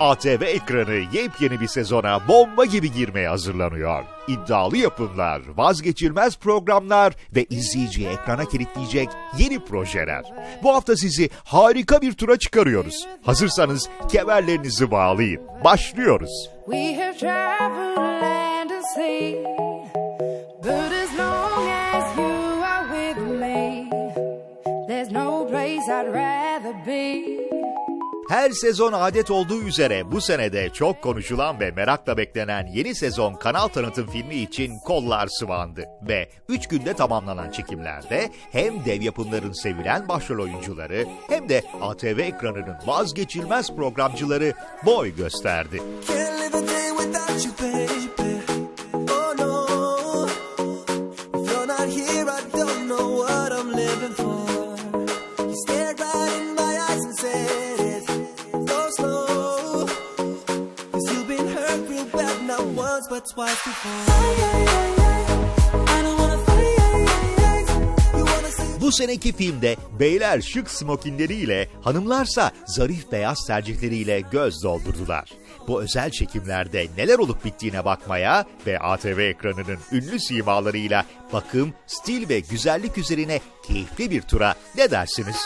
ATV ekranı yepyeni bir sezona bomba gibi girmeye hazırlanıyor. İddialı yapımlar, vazgeçilmez programlar ve izleyiciyi ekrana kilitleyecek yeni projeler. Bu hafta sizi harika bir tura çıkarıyoruz. Hazırsanız kemerlerinizi bağlayın. Başlıyoruz. We have I'd rather be. Her sezon adet olduğu üzere bu senede çok konuşulan ve merakla beklenen yeni sezon kanal tanıtım filmi için kollar sıvandı. Ve 3 günde tamamlanan çekimlerde hem dev yapımların sevilen başrol oyuncuları hem de ATV ekranının vazgeçilmez programcıları boy gösterdi. Oh here, I don't know what I'm living for. Once but twice before. Bu seneki filmde beyler şık smokinleriyle, hanımlarsa zarif beyaz tercihleriyle göz doldurdular. Bu özel çekimlerde neler olup bittiğine bakmaya ve ATV ekranının ünlü simalarıyla bakım, stil ve güzellik üzerine keyifli bir tura ne dersiniz?